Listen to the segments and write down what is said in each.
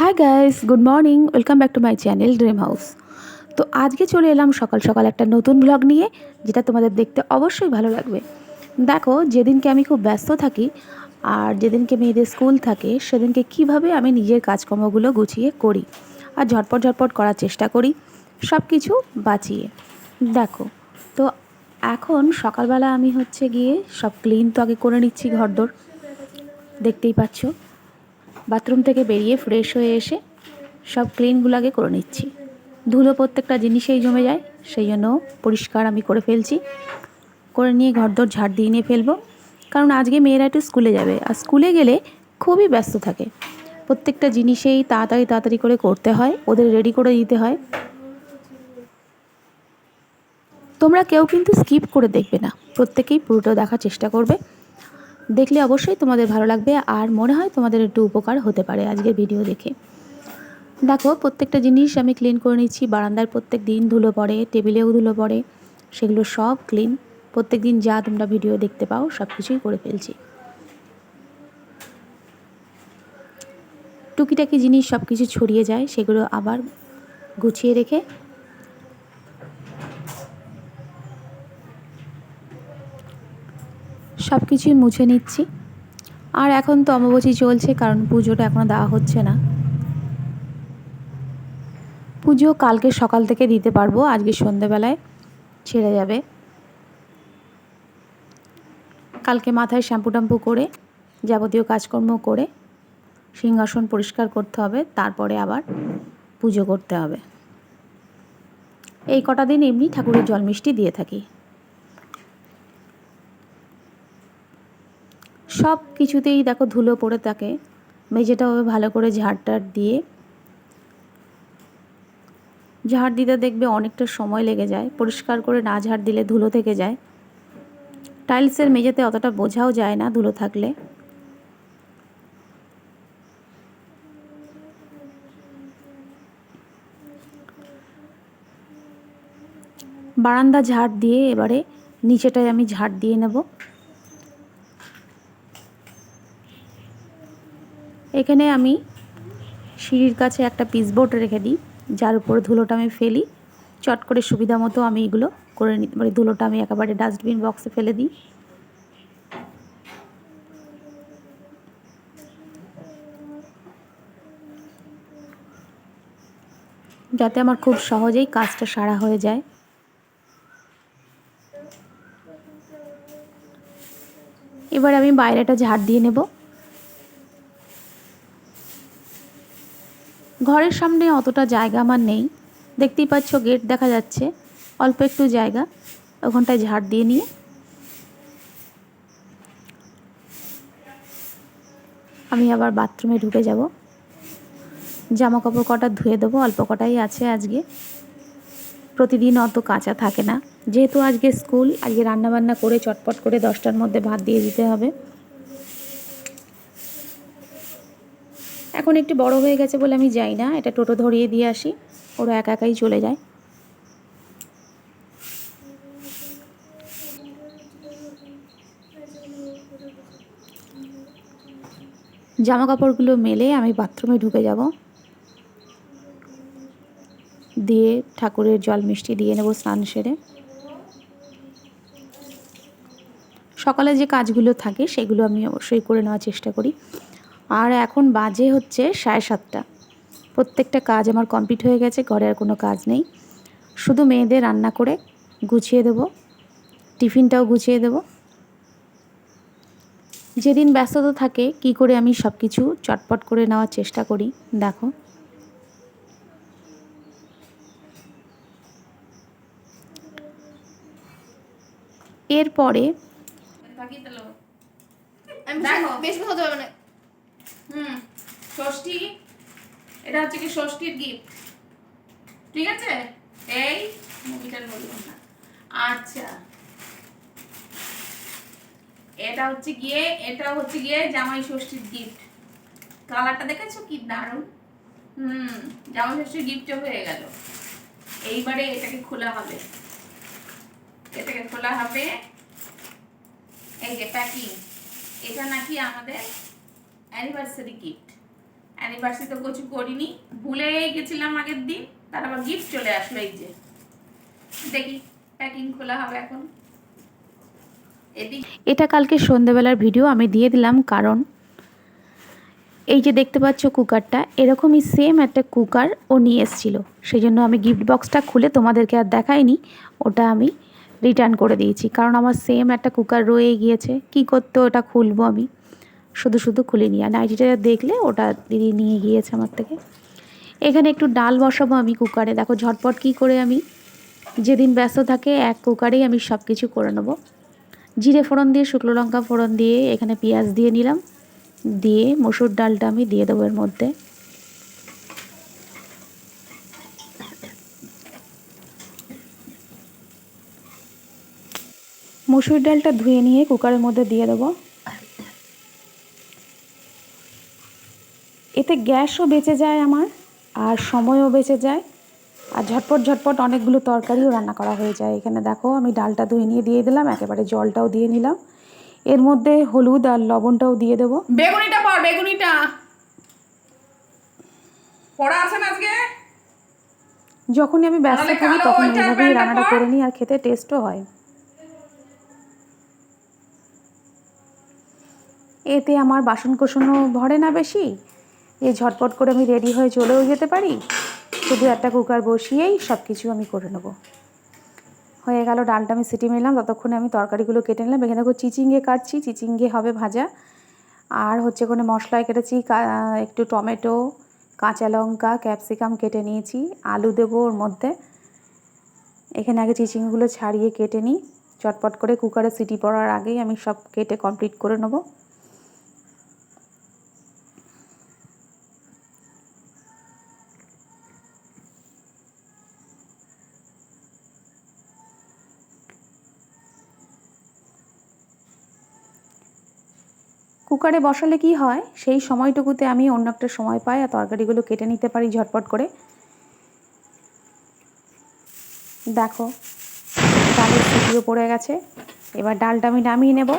Hi guys good morning welcome back to my channel dream house তো আজকে চলে এলাম সকাল সকাল একটা নতুন ব্লগ নিয়ে, যেটা তোমাদের দেখতে অবশ্যই ভালো লাগবে। দেখো, যেদিনকে আমি খুব ব্যস্ত থাকি আর যেদিনকে মেয়েদের স্কুল থাকে, সেদিনকে কীভাবে আমি নিজের কাজকর্মগুলো গুছিয়ে করি আর ঝটপট ঝটপট করার চেষ্টা করি সব কিছু বাঁচিয়ে। দেখো, তো এখন সকালবেলা আমি হচ্ছে গিয়ে সব ক্লিন তো আগে করে নিচ্ছি ঘরদোর, দেখতেই পাচ্ছ। বাথরুম থেকে বেরিয়ে ফ্রেশ হয়ে এসে সব ক্লিনগুলো আগে করে নিচ্ছি। ধুলো প্রত্যেকটা জিনিসেই জমে যায়, সেই জন্য পরিষ্কার আমি করে ফেলছি। করে নিয়ে ঘরদোর ঝাড় দিয়ে নিয়ে ফেলব। কারণ আজকে মেয়েরা একটু স্কুলে যাবে, আর স্কুলে গেলে খুবই ব্যস্ত থাকে। প্রত্যেকটা জিনিসেই তাড়াতাড়ি তাড়াতাড়ি করে করতে হয়, ওদের রেডি করে দিতে হয়। তোমরা কেউ কিন্তু স্কিপ করে দেখবে না। প্রত্যেকেই পুরোটা দেখার চেষ্টা করবে। দেখলে অবশ্যই তোমাদের ভালো লাগবে আর মনে হয় তোমাদের একটু উপকার হতে পারে আজকের ভিডিও দেখে। দেখো, প্রত্যেকটা জিনিস আমি ক্লিন করে নিচ্ছি বারান্দার প্রত্যেক দিন ধুলো পড়ে, টেবিলেও ধুলো পড়ে, সেগুলো সব ক্লিন প্রত্যেক দিন যা তোমরা ভিডিও দেখতে পাও, সব কিছুই করে ফেলছি। টুকিটাকি জিনিস সব কিছু ছড়িয়ে যায়, সেগুলো আবার গুছিয়ে রেখে সব কিছুই মুছে নিচ্ছি। আর এখন তো অমাবচী চলছে, কারণ পুজোটা এখনও দেওয়া হচ্ছে না। পুজো কালকে সকাল থেকে দিতে পারব, আজকে সন্ধেবেলায় ছেড়ে যাবে। কালকে মাথায় শ্যাম্পু ট্যাম্পু করে, যাবতীয় কাজকর্ম করে সিংহাসন পরিষ্কার করতে হবে, তারপরে আবার পুজো করতে হবে। এই কটা দিন এমনি ঠাকুরের জল মিষ্টি দিয়ে থাকি। সব কিছুতেই দেখো ধুলো পড়ে থাকে। মেঝেটা ওভাবে ভালো করে ঝাড় টাড় দিয়ে। ঝাড় দিতে দেখবে অনেকটা সময় লেগে যায়। পরিষ্কার করে না ঝাড় দিলে ধুলো থেকে যায়। টাইলসের মেঝেতে অতটা বোঝাও যায় না ধুলো থাকলে। বারান্দা ঝাড় দিয়ে এবারে নিচেটায় আমি ঝাড় দিয়ে নেব। এখানে আমি সিঁড়ির কাছে একটা পিসবোর্ড রেখে দিই, যার উপর ধুলোটা আমি ফেলি। চট করে সুবিধা মতো আমি এগুলো করে নিতে পারি ধুলোটা আমি একেবারে ডাস্টবিন বক্সে ফেলে দিই। যাতে আমার খুব সহজেই কাজটা সারা হয়ে যায়। এবার আমি বাইরেটা ঝাড় দিয়ে নেব। ঘরের সামনে অতটা জায়গা আমার নেই। দেখতেই পাচ্ছ গেট দেখা যাচ্ছে। অল্প একটু জায়গা। ওখানটায় ঝাড় দিয়ে নিয়ে। আমি আবার বাথরুমে ঢুকে যাব। জামা কাপড় কটা ধুয়ে দেবো, অল্প কটাই আছে আজকে। প্রতিদিন অত কাঁচা থাকে না। যেহেতু আজকে স্কুল, আজকে রান্নাবান্না করে চটপট করে দশটার মধ্যে ভাত দিয়ে দিতে হবে। এখন একটু বড় হয়ে গেছে বলে আমি যাই না, এটা টোটো ধরিয়ে দিয়ে আসি, ওরা একা একাই চলে যায়। জামা কাপড়গুলো মেলে আমি বাথরুমে ঢুকে যাব। দিয়ে ঠাকুরের জল মিষ্টি দিয়ে নেব স্নান সেরে। সকালে যে কাজগুলো থাকে সেগুলো আমি অবশ্যই করে নেওয়ার চেষ্টা করি। আর এখন বাজে হচ্ছে সাড়ে সাতটা। প্রত্যেকটা কাজ আমার কমপ্লিট হয়ে গেছে ঘরে আর কোনো কাজ নেই। শুধু মেয়েদের রান্না করে গুছিয়ে দেব টিফিনটাও গুছিয়ে দেব। যেদিন ব্যস্ততা থাকে কি করে আমি সব কিছু চটপট করে নেওয়ার চেষ্টা করি দেখো। এরপরে দেখো বেশি হতে হবে না। ষষ্ঠী, এটা হচ্ছে কি ষষ্ঠীর গিফট। ঠিক আছে? এই মুভিটার বললাম না। আচ্ছা। এটা হচ্ছে গিয়ে এটা হচ্ছে গিয়ে জামাই ষষ্ঠীর গিফট। কালারটা দেখেছ কি দারুণ? হুম, জামাই ষষ্ঠীর গিফট হয়ে গেল। এইবারে এটাকে খোলা হবে। এটাকে খোলা হবে। এই যে প্যাকিং এটা নাকি আমাদের অ্যানিভার্সারি গিফট অ্যানিভার্সারি তো কিছু করিনি, ভুলেই গেছিলাম আগের দিন, তার আবার গিফট চলে আসলো এই যে। দেখি প্যাকিং খোলা হবে এখন। এটা কালকে সন্ধেবেলার ভিডিও আমি দিয়ে দিলাম কারণ এই যে দেখতে পাচ্ছ কুকারটা, এরকমই সেম একটা কুকার ও নিয়ে এসেছিল। সেই জন্য আমি গিফট বক্সটা খুলে তোমাদেরকে আর দেখাইনি, ওটা আমি রিটার্ন করে দিয়েছি। কারণ আমার সেম একটা কুকার রয়ে গিয়েছে, কি করতে ওটা খুলবো আমি? শুধু শুধু খুলিনি আর নাইটিটা দেখলে ওটা দিদি নিয়ে গিয়েছে আমার থেকে। এখানে একটু ডাল বসাবো আমি কুকারে। দেখো ঝটপট কি করে আমি যেদিন ব্যস্ত থাকে এক কুকারেই আমি সব কিছু করে নেব। জিরে ফোড়ন দিয়ে, শুকনো লঙ্কা ফোড়ন দিয়ে, এখানে পেঁয়াজ দিয়ে নিলাম। দিয়ে মসুর ডালটা আমি দিয়ে দেবো এর মধ্যে। মসুর ডালটা ধুয়ে নিয়ে কুকারের মধ্যে দিয়ে দেবো। এতে গ্যাসও বেঁচে যায় আমার আর সময়ও বেঁচে যায়। আর ঝটপট ঝটপট অনেকগুলো তরকারিও রান্না করা হয়ে যায়। এখানে দেখো আমি ডালটা ধুয়ে নিয়ে দিয়ে দিলাম একেবারে জলটাও দিয়ে নিলাম। এর মধ্যে হলুদ আর লবণটাও দিয়ে দেবো। বেগুনিটা পড় বেগুনিটা। পড়া আজকে? যখনই আমি ব্যস্ত থাকি তখন এইভাবেই রান্নাটা করে নিই আর খেতে টেস্টও হয়। এতে আমার বাসন কোসনও ভরে না বেশি এই ঝটপট করে আমি রেডি হয়ে চলেও যেতে পারি? শুধু একটা কুকার বসিয়েই সব কিছু আমি করে নেব। হয়ে গেল, ডালটা আমি সিটি মিলাম। ততক্ষণে আমি তরকারিগুলো কেটে নিলাম। এখানে দেখো চিচিঙ্গে কাটছি। চিচিঙ্গে হবে ভাজা। আর হচ্ছে কোনো মশলায় কেটেছি একটু টমেটো, কাঁচা লঙ্কা, ক্যাপসিকাম কেটে নিয়েছি। আলু দেবো ওর মধ্যে। এখানে আগে চিচিংগুলো ছাড়িয়ে কেটে নিই। চটপট করে কুকারে সিটি পড়ার আগেই আমি সব কেটে কমপ্লিট করে নেব। কুকারে বসালে কি হয়? সেই সময়টুকুতে আমি অন্য একটা সময় পাই আর তরকারিগুলো কেটে নিতে পারি ঝটপট করে। দেখো, ডালের সিটিও পড়ে গেছে। এবার ডালটা আমি নামিয়ে নেব।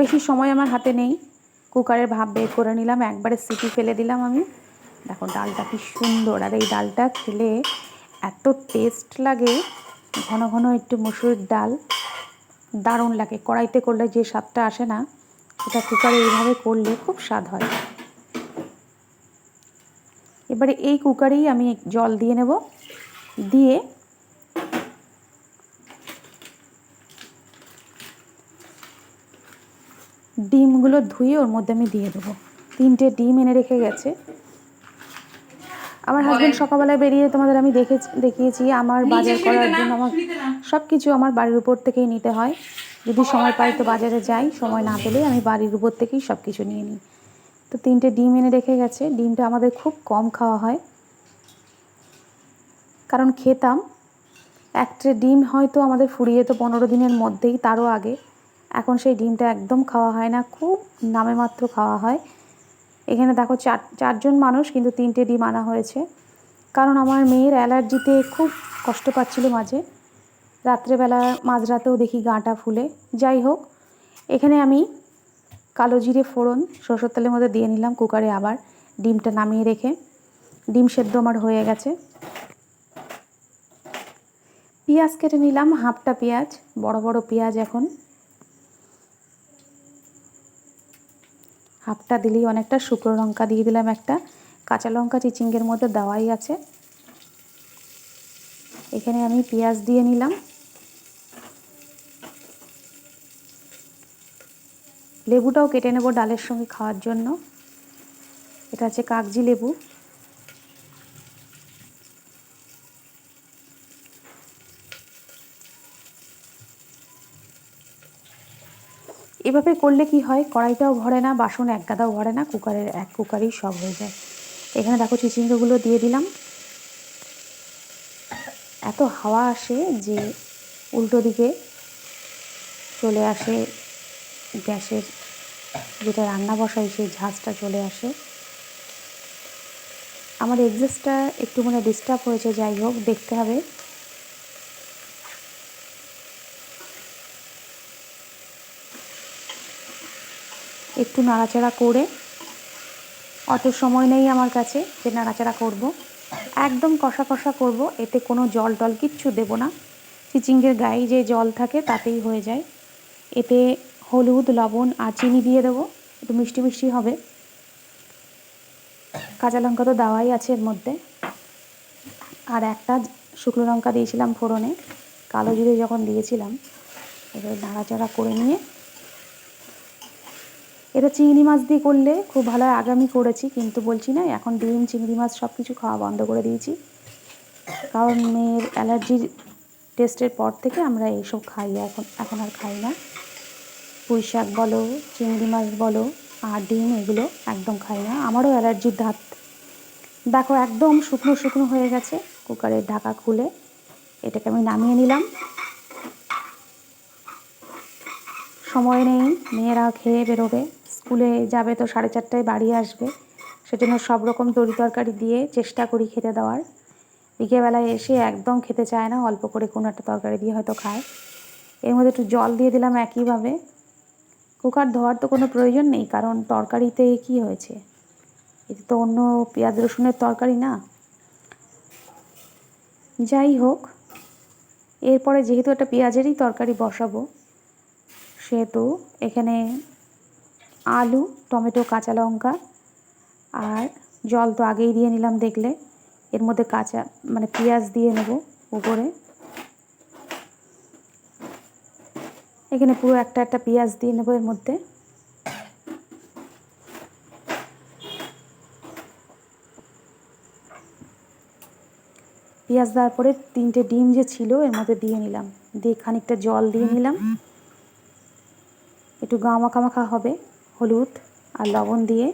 বেশি সময় আমার হাতে নেই। কুকারের ভাপ বের করে নিলাম, একবারে সিটি ফেলে দিলাম আমি। দেখো, ডালটা কি সুন্দর। আর এই ডালটা খেলে এত টেস্ট লাগে, ঘন ঘন একটু মুসুরির ডাল। দারুণ লাগে। কড়াইতে করলে যে স্বাদটা আসে না সেটা কুকারে এইভাবে করলে খুব স্বাদ হয়। এবারে এই কুকারেই আমি জল দিয়ে নেব। দিয়ে ডিমগুলো ধুয়ে ওর মধ্যে আমি দিয়ে দেবো। তিনটে ডিম এনে রেখে গেছে। আমার হাজবেন্ড সকালবেলায় বেরিয়ে তোমাদের আমি দেখে দেখিয়েছি আমার বাজার করার জন্য আমার সব কিছু আমার বাড়ির উপর থেকেই নিতে হয়। যদি সময় পাই তো বাজারে যাই, সময় না পেলে আমি বাড়ির উপর থেকেই সব কিছু নিয়ে নিই। তো তিনটে ডিম এনে রেখে গেছে। ডিমটা আমাদের খুব কম খাওয়া হয়। কারণ খেতাম। একটা ডিম হয়তো আমাদের ফুরিয়ে তো পনেরো দিনের মধ্যেই, তারও আগে। এখন সেই ডিমটা একদম খাওয়া হয় না। খুব নামে মাত্র খাওয়া হয়। এখানে দেখো চার, চারজন মানুষ কিন্তু তিনটে ডিম আনা হয়েছে। কারণ আমার মেয়ের অ্যালার্জিতে খুব কষ্ট পাচ্ছিল মাঝে। রাত্রেবেলা মাঝরাতেও দেখি গাঁটা ফুলে। যাই হোক, এখানে আমি কালো জিরে ফোড়ন, সরষের তেলের মধ্যে দিয়ে নিলাম কুকারে আবার ডিমটা নামিয়ে রেখে। ডিম সেদ্ধ আমার হয়ে গেছে। পেঁয়াজ কেটে নিলাম, হাফটা পেঁয়াজ, বড় বড় পেঁয়াজ এখন। হাফটা দিলেই অনেকটা শুকনো লঙ্কা দিয়ে দিলাম একটা। কাঁচা লঙ্কা চিচিঙ্গের মধ্যে দেওয়াই আছে। এখানে আমি পেঁয়াজ দিয়ে নিলাম। লেবুটাও কেটে নেব ডালের সঙ্গে খাওয়ার জন্য। এটা হচ্ছে কাগজি লেবু। এভাবে করলে কি হয়? কড়াইটাও ভরে না, বাসন এক গাদাও ভরে না, কুকারের এক কুকারেই সব হয়ে যায়। এখানে দেখো চিচিঙ্গাগুলো দিয়ে দিলাম। এত হাওয়া আসে যে উল্টো দিকে চলে আসে গ্যাসের যেটা রান্না বসাই সেই ঝাঁজটা চলে আসে। আমার এক্সেসটা একটু মানে ডিস্টার্ব হয়েছে, যাই হোক, দেখতে হবে। একটু নাড়াচাড়া করে, অত সময় নেই আমার কাছে যে নাড়াচাড়া করব। একদম কষা কষা করব, এতে কোনো জল টল কিচ্ছু দেব না। চিচিঙ্গের গায়ে যে জল থাকে তাতেই হয়ে যায়। এতে হলুদ, লবণ আর চিনি দিয়ে দেবো। একটু মিষ্টি মিষ্টি হবে। কাঁচা লঙ্কা তো দেওয়াই আছে এর মধ্যে। আর একটা শুকনো লঙ্কা দিয়েছিলাম ফোড়নে। কালো জিরে যখন দিয়েছিলাম, এবার নাড়াচাড়া করে নিয়ে, এটা চিংড়ি মাছ দিয়ে করলে খুব ভালো হয়। আগে আমি করেছি, কিন্তু বলছি না, এখন ডিম, চিংড়ি মাছ সব কিছু খাওয়া বন্ধ করে দিয়েছি। কারণ মেয়ের অ্যালার্জির টেস্টের পর থেকে আমরা এইসব খাই, এখন এখন আর খাই না। পুঁই বলো, চিংড়ি মাছ বলো, আর ডিম এগুলো একদম খাই না। আমারও অ্যালার্জির ধাত দেখো, একদম শুকনো শুকনো হয়ে গেছে। কুকারের ঢাকা খুলে এটাকে আমি নামিয়ে নিলাম। সময় নেই, মেয়েরা খেয়ে বেরোবে। স্কুলে যাবে তো সাড়ে চারটায় বাড়ি আসবে। সেজন্য সব রকম তরি তরকারি দিয়ে চেষ্টা করি খেতে দেওয়ার। বিকেলবেলায় এসে একদম খেতে চায় না, অল্প করে কোনো একটা তরকারি দিয়ে হয়তো খায়। এর মধ্যে একটু জল দিয়ে দিলাম একইভাবে। কুকার ধোয়ার তো কোনো প্রয়োজন নেই, কারণ তরকারিতে কি হয়েছে? এতে তো অন্য পেঁয়াজ রসুনের তরকারি না। যাই হোক, এরপরে যেহেতু একটা পেঁয়াজেরই তরকারি বসাবো, সেহেতু এখানে আলু, টমেটো, কাঁচা লঙ্কা আর জল তো আগেই দিয়ে নিলাম দেখলে। এর মধ্যে কাঁচা মানে পেঁয়াজ দিয়ে নেব উপরে। এখানে পুরো একটা একটা পেঁয়াজ দিয়ে নেব এর মধ্যে। পেঁয়াজ দেওয়ার পরে তিনটে ডিম যে ছিল, এর মধ্যে দিয়ে নিলাম। দিয়ে খানিকটা জল দিয়ে নিলাম। একটু গা মাখা মাখা হবে, হলুদ আর লবণ দিয়ে।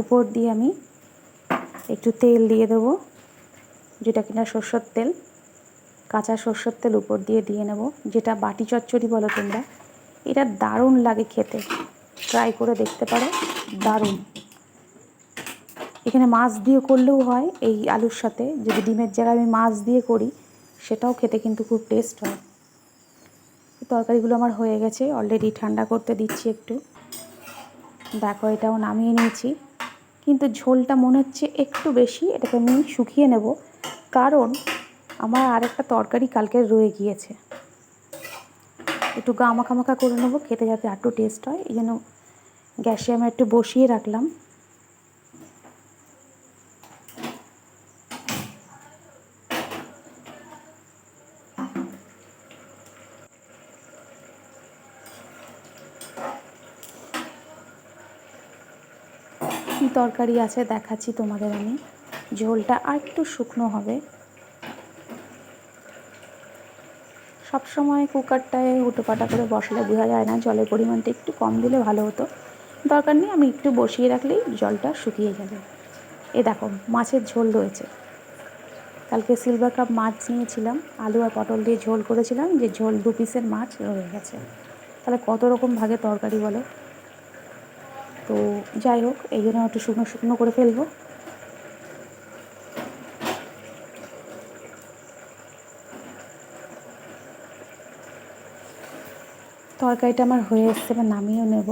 উপর দিয়ে আমি একটু তেল দিয়ে দেবো, যেটা কিনা সর্ষের তেল, কাঁচা সর্ষের তেল উপর দিয়ে দিয়ে নেব, যেটা বাটি চচ্চড়ি বলো তোমরা। এটা দারুণ লাগে খেতে। ট্রাই করে দেখতে পারো, দারুণ। এখানে মাছ দিয়ে করলেও হয়, এই আলুর সাথে। যদি ডিমের জায়গায় আমি মাছ দিয়ে করি, সেটাও খেতে কিন্তু খুব টেস্ট হয়। তরকারিগুলো আমার হয়ে গেছে অলরেডি ঠান্ডা করতে দিচ্ছি একটু। দেখো এটাও নামিয়ে নিয়েছি। কিন্তু ঝোলটা মনে হচ্ছে একটু বেশি, এটাকে আমি শুকিয়ে নেব। কারণ আমার আরেকটা তরকারি কালকে রয়ে গিয়েছে। একটু গা মাখা মাখা করে নেব, খেতে যাতে একটু টেস্ট হয়। এই জন্য গ্যাসে আমি একটু বসিয়ে রাখলাম। কী তরকারি আছে, দেখাচ্ছি তোমাদের আমি। ঝোলটা আর একটু শুকনো হবে। সব সময় কুকারটায় উটোপাটা করে বসালে বোঝা যায় না, জলের পরিমাণটা একটু কম দিলে ভালো হতো। দরকার নেই, আমি একটু বসিয়ে রাখলেই জলটা শুকিয়ে যাবে। এ দেখো, মাছের ঝোল রয়েছে। কালকে সিলভার কাপ মাছ নিয়েছিলাম, আলু আর পটল দিয়ে ঝোল করেছিলাম, যে ঝোল দু পিসের মাছ রয়ে গেছে। তাহলে কত রকম ভাগে তরকারি বলো? তো যাই হোক, এই জন্য একটু শুকনো শুকনো করে ফেলব। তরকারিটা আমার হয়ে এসছে বা নামিয়েও নেব।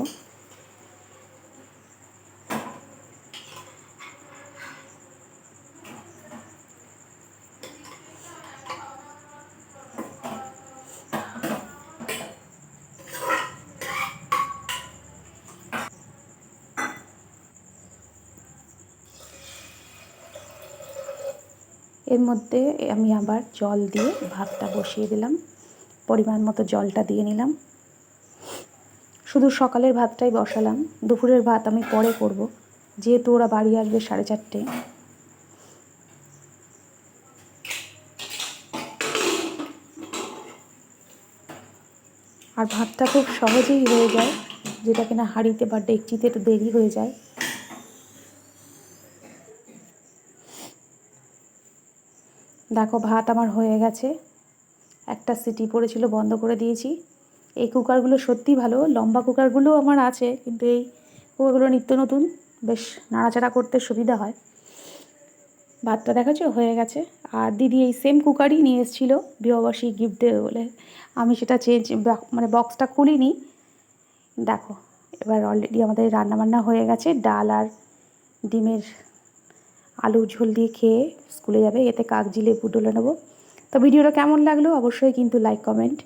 এর মধ্যে আমি আবার জল দিয়ে ভাতটা বসিয়ে দিলাম। পরিমাণ মতো জলটা দিয়ে নিলাম। শুধু সকালের ভাতটাই বসালাম। দুপুরের ভাত আমি পরে করব। যেহেতু ওরা বাড়ি আসবে সাড়ে চারটে। আর ভাতটা খুব সহজেই হয়ে যায়। যেটা কিনা হাঁড়িতে বা ডেকচিতে একটু দেরি হয়ে যায়। দেখো, ভাত আমার হয়ে গেছে। একটা সিটি পড়েছিল, বন্ধ করে দিয়েছি। এই কুকারগুলো সত্যি ভালো, লম্বা কুকারগুলো আমার আছে, কিন্তু এই কুকারগুলো নিত্য নতুন, বেশ নাড়াচাড়া করতে সুবিধা হয়। ভাতটা দেখাচ্ছ হয়ে গেছে। আর দিদি এই সেম কুকারই নিয়ে এসেছিল, বিবাহবার্ষিক গিফট দেবে বলে। আমি সেটা চেঞ্জ মানে বক্সটা খুলিনি। দেখো, এবার অলরেডি আমাদের রান্নাবান্না হয়ে গেছে, ডাল আর ডিমের আলু ঝোল দিয়ে খেয়ে স্কুলে যাবে, এতে কাগজি লেবু ডলে নেব। তো ভিডিওটা কেমন লাগল অবশ্যই কিন্তু লাইক কমেন্ট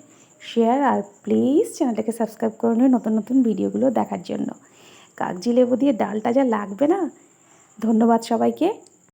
শেয়ার আর প্লিজ চ্যানেলটাকে সাবস্ক্রাইব করে নিয়ে নতুন নতুন ভিডিওগুলো দেখার জন্য। কাগজি লেবু দিয়ে ডালটা যা লাগবে না? ধন্যবাদ সবাইকে।